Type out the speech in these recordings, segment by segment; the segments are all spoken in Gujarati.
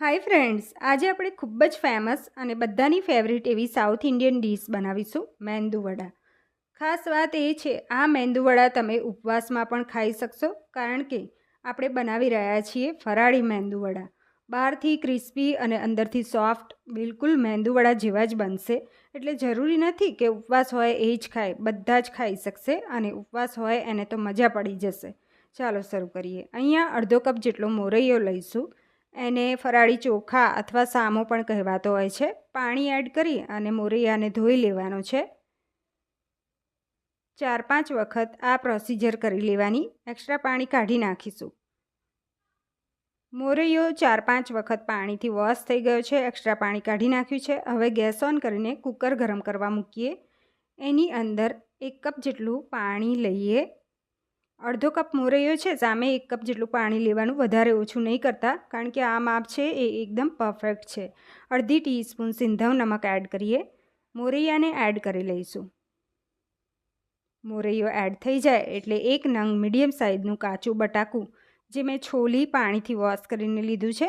હાય ફ્રેન્ડ્સ, આજે આપણે ખૂબ જ ફેમસ અને બધાની ફેવરિટ એવી સાઉથ ઇન્ડિયન ડીશ બનાવીશું મેંદુવડા ખાસ વાત એ છે, આ મેંદુવડા તમે ઉપવાસમાં પણ ખાઈ શકશો, કારણ કે આપણે બનાવી રહ્યા છીએ ફરાળી મેંદુવડા બહારથી ક્રિસ્પી અને અંદરથી સોફ્ટ, બિલકુલ મેંદુવડા જેવા જ બનશે. એટલે જરૂરી નથી કે ઉપવાસ હોય એ જ ખાય, બધા જ ખાઈ શકશે અને ઉપવાસ હોય એને તો મજા પડી જશે. ચાલો શરૂ કરીએ. અહીંયા અડધો કપ જેટલો મોરૈયો લઈશું. એને ફરાળી ચોખા અથવા સામો પણ કહેવાતો હોય છે. પાણી એડ કરી અને મોરૈયાને ધોઈ લેવાનો છે. ચાર પાંચ વખત આ પ્રોસિજર કરી લેવાની. એક્સ્ટ્રા પાણી કાઢી નાખીશું. મોરૈયો ચાર પાંચ વખત પાણીથી વોશ થઈ ગયો છે. એક્સ્ટ્રા પાણી કાઢી નાખ્યું છે. હવે ગેસ ઓન કરીને કુકર ગરમ કરવા મૂકીએ. એની અંદર એક કપ જેટલું પાણી લઈએ. અડધો કપ મોરૈયો છે, સામે એક કપ જેટલું પાણી લેવાનું વધારે ઓછું નહીં કરતા, કારણ કે આ માપ છે એ એકદમ પરફેક્ટ છે. અડધી ટીસ્પૂન સિંધવ નમક એડ કરીએ. મોરૈયાને એડ કરી લઈશું. મોરૈયો એડ થઈ જાય એટલે એક નંગ મીડિયમ સાઇઝનું કાચું બટાકું, જે મેં છોલી પાણીથી વોશ કરીને લીધું છે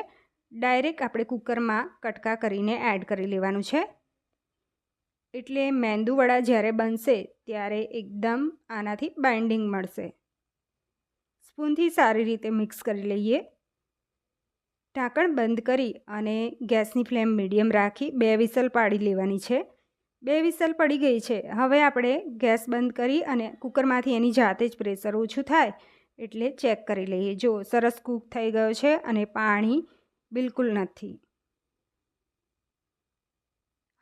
ડાયરેક્ટ આપણે કુકરમાં કટકા કરીને એડ કરી લેવાનું છે. એટલે મેંદુવડા જ્યારે બનશે ત્યારે એકદમ આનાથી બાઇન્ડિંગ મળશે. સ્પૂનથી સારી રીતે મિક્સ કરી લઈએ. ઢાંકણ બંધ કરી અને ગેસની ફ્લેમ મીડિયમ રાખી બે વિસલ પાડી લેવાની છે. બે વિસલ પડી ગઈ છે. હવે આપણે ગેસ બંધ કરી અને કુકરમાંથી એની જાતે જ પ્રેશર ઓછું થાય એટલે ચેક કરી લઈએ. જો સરસ કૂક થઈ ગયો છે અને પાણી બિલકુલ નથી.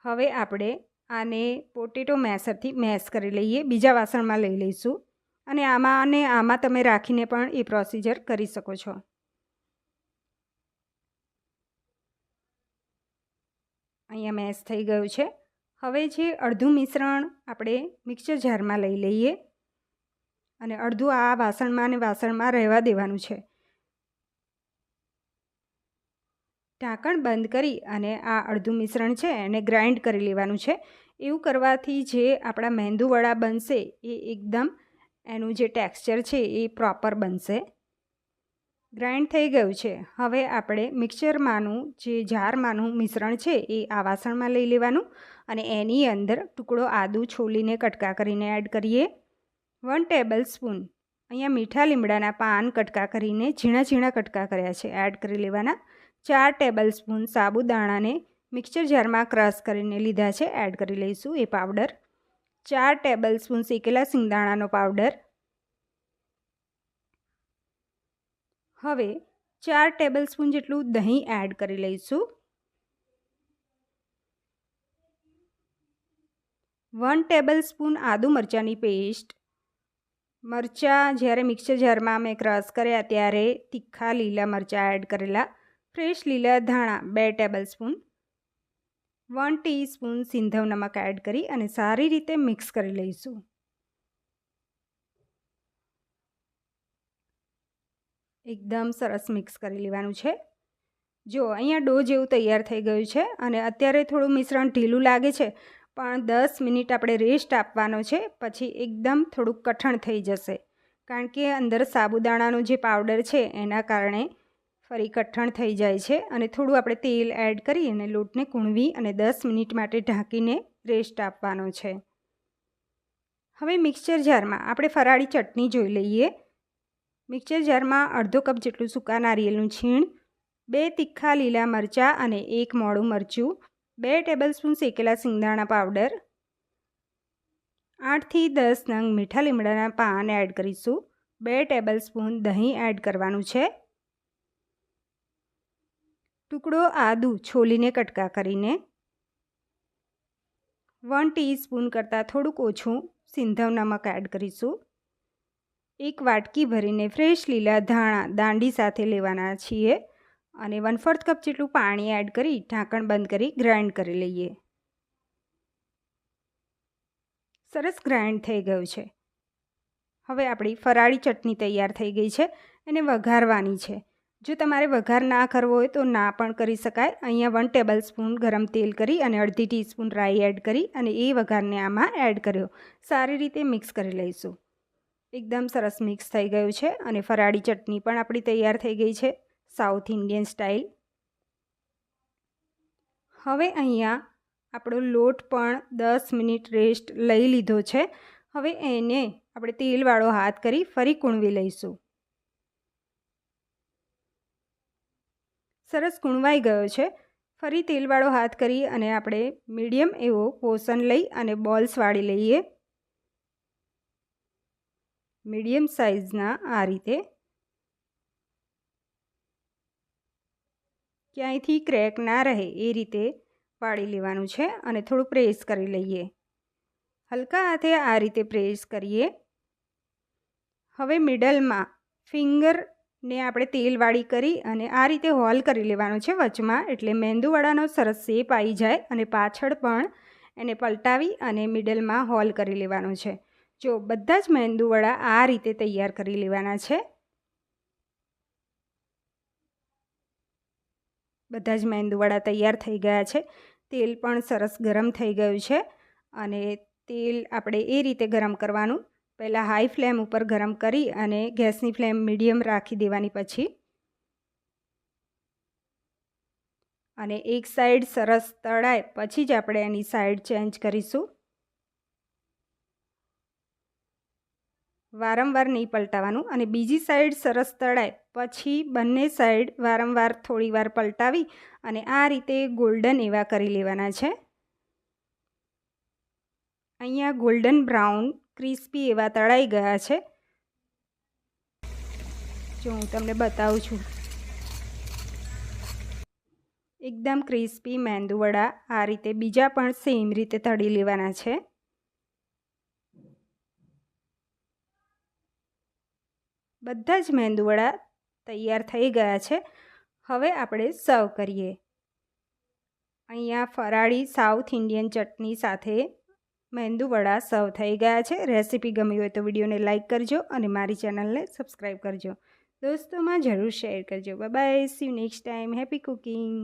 હવે આપણે આને પોટેટો મેસરથી મેશ કરી લઈએ. બીજા વાસણમાં લઈ લઈશું. અને આમાં અને આમાં તમે રાખીને પણ એ પ્રોસિજર કરી શકો છો. અહીંયા મેશ થઈ ગયું છે. હવે જે અડધું મિશ્રણ આપણે મિક્સર જારમાં લઈ લઈએ અને અડધું આ વાસણમાં અને વાસણમાં રહેવા દેવાનું છે. ઢાંકણ બંધ કરી અને આ અડધું મિશ્રણ છે એને ગ્રાઇન્ડ કરી લેવાનું છે. એવું કરવાથી જે આપણા મેંદુવડા બનશે એ એકદમ એનું જે ટેક્સચર છે એ પ્રોપર બનશે. ગ્રાઇન્ડ થઈ ગયું છે. હવે આપણે મિક્સરમાંનું જે જારમાંનું મિશ્રણ છે એ આ વાસણમાં લઈ લેવાનું અને એની અંદર ટુકડો આદું છોલીને કટકા કરીને એડ કરીએ. વન ટેબલ સ્પૂન અહીંયા મીઠા લીમડાના પાન કટકા કરીને ઝીણા ઝીણા કટકા કર્યા છે એડ કરી લેવાના. ચાર ટેબલ સ્પૂન સાબુદાણાને મિક્સર જારમાં ક્રશ કરીને લીધા છે એડ કરી લઈશું એ પાવડર. ચાર ટેબલ સ્પૂન શેકેલા સિંગદાણાનો પાવડર. હવે ચાર ટેબલ સ્પૂન જેટલું દહીં એડ કરી લઈશું. વન ટેબલ સ્પૂન આદુ મરચાંની પેસ્ટ. મરચાં જ્યારે મિક્સર જારમાં મેં ક્રશ કર્યા ત્યારે તીખા લીલા મરચાં એડ કરેલા, ફ્રેશ લીલા ધાણા બે ટેબલ સ્પૂન. વન ટીસ્પૂન સિંધવ નમક એડ કરી અને સારી રીતે મિક્સ કરી લઈશું. એકદમ સરસ મિક્સ કરી લેવાનું છે. જો અહીંયા ડો જેવું તૈયાર થઈ ગયું છે અને અત્યારે થોડું મિશ્રણ ઢીલું લાગે છે, પણ દસ મિનિટ આપણે રેસ્ટ આપવાનો છે, પછી એકદમ થોડુંક કઠણ થઈ જશે. કારણ કે અંદર સાબુદાણાનો જે પાવડર છે, એના કારણે ફરી કઠણ થઈ જાય છે અને થોડું આપણે તેલ એડ કરી અને લોટને કૂણવી અને દસ મિનિટ માટે ઢાંકીને રેસ્ટ આપવાનો છે. હવે મિક્સચર જારમાં આપણે ફરાળી ચટણી જોઈ લઈએ. મિક્સચર જારમાં અડધો કપ જેટલું સૂકા નારિયેળનું છીણ, બે તીખા લીલા મરચાં અને એક મોડું મરચું, બે ટેબલસ્પૂન શેકેલા સિંગદાણા પાવડર આઠથી દસ નંગ મીઠા લીમડાના પાન એડ કરીશું, બે ટેબલસ્પૂન દહીં એડ કરવાનું છે. ટુકડો આદુ છોલીને કટકા કરીને વન ટીસ્પૂન કરતાં થોડુંક ઓછું સિંધવ નમક એડ કરીશું. એક વાટકી ભરીને ફ્રેશ લીલા ધાણા દાંડી સાથે લેવાના છીએ અને વન ફોર્થ કપ જેટલું પાણી એડ કરી ઢાંકણ બંધ કરી ગ્રાઇન્ડ કરી લઈએ. સરસ ગ્રાઇન્ડ થઈ ગયું છે. હવે આપણી ફરાળી ચટણી તૈયાર થઈ ગઈ છે એને વઘારવાની છે. જો તમારે વઘાર ના કરવો હોય તો ના પણ કરી શકાય. અહીંયા વન ટેબલ સ્પૂન ગરમ તેલ કરી અને અડધી ટીસ્પૂન રાઈ એડ કરી અને એ વઘારને આમાં એડ કર્યો. સારી રીતે મિક્સ કરી લઈશું. એકદમ સરસ મિક્સ થઈ ગયું છે અને ફરાળી ચટણી પણ આપણી તૈયાર થઈ ગઈ છે સાઉથ ઇન્ડિયન સ્ટાઇલ હવે અહીંયા આપણો લોટ પણ દસ મિનિટ રેસ્ટ લઈ લીધો છે. હવે એને આપણે તેલવાળો હાથ કરી ફરી કૂણવી લઈશું. સરસ કૂણવાઈ ગયો છે. ફરી તેલવાળો હાથ કરી અને આપણે મીડિયમ એવો પોષણ લઈ અને બોલ્સ વાળી લઈએ. મીડિયમ સાઇઝના આ રીતે. ક્યાંયથી ક્રેક ના રહે એ રીતે વાળી લેવાનું છે અને થોડું પ્રેસ કરી લઈએ. હલકા હાથે આ રીતે પ્રેસ કરીએ. હવે મિડલમાં ફિંગરને આપણે તેલવાળી કરી અને આ રીતે હોલ કરી લેવાનો છે વચમાં. એટલે મેંદુવડાનો સરસ શેપ આવી જાય અને પાછળ પણ એને પલટાવી અને મિડલમાં હોલ કરી લેવાનો છે. જો બધા જ મેંદુવડા આ રીતે તૈયાર કરી લેવાના છે. બધા જ મેંદુવડા તૈયાર થઈ ગયા છે. તેલ પણ સરસ ગરમ થઈ ગયું છે અને તેલ આપણે એ રીતે ગરમ કરવાનું પહેલાં હાઈ ફ્લેમ ઉપર ગરમ કરી અને ગેસની ફ્લેમ મીડિયમ રાખી દેવાની પછી અને એક સાઈડ સરસ તળાય પછી જ આપણે એની સાઈડ ચેન્જ કરીશું. વારંવાર નહીં પલટાવવાનું અને બીજી સાઈડ સરસ તળાય પછી બંને સાઈડ વારંવાર થોડી વાર પલટાવી અને આ રીતે ગોલ્ડન એવા કરી લેવાના છે. અહીંયા ગોલ્ડન બ્રાઉન ક્રિસ્પી એવા તળાઈ ગયા છે. જો હું તમને બતાવું છું. એકદમ ક્રિસ્પી મેંદુવડા આ રીતે બીજા પણ સેમ રીતે તળી લેવાના છે. બધા જ મેંદુવડા તૈયાર થઈ ગયા છે. હવે આપણે સર્વ કરીએ. અહીંયા ફરાળી સાઉથ ઇન્ડિયન ચટણી સાથે મેંદુવડા સર્વ થઈ ગયા છે. રેસીપી ગમી હોય તો વિડીયોને લાઇક કરજો અને મારી ચેનલને સબસ્ક્રાઈબ કરજો. દોસ્તોમાં જરૂર શેર કરજો. Bye see next time happy cooking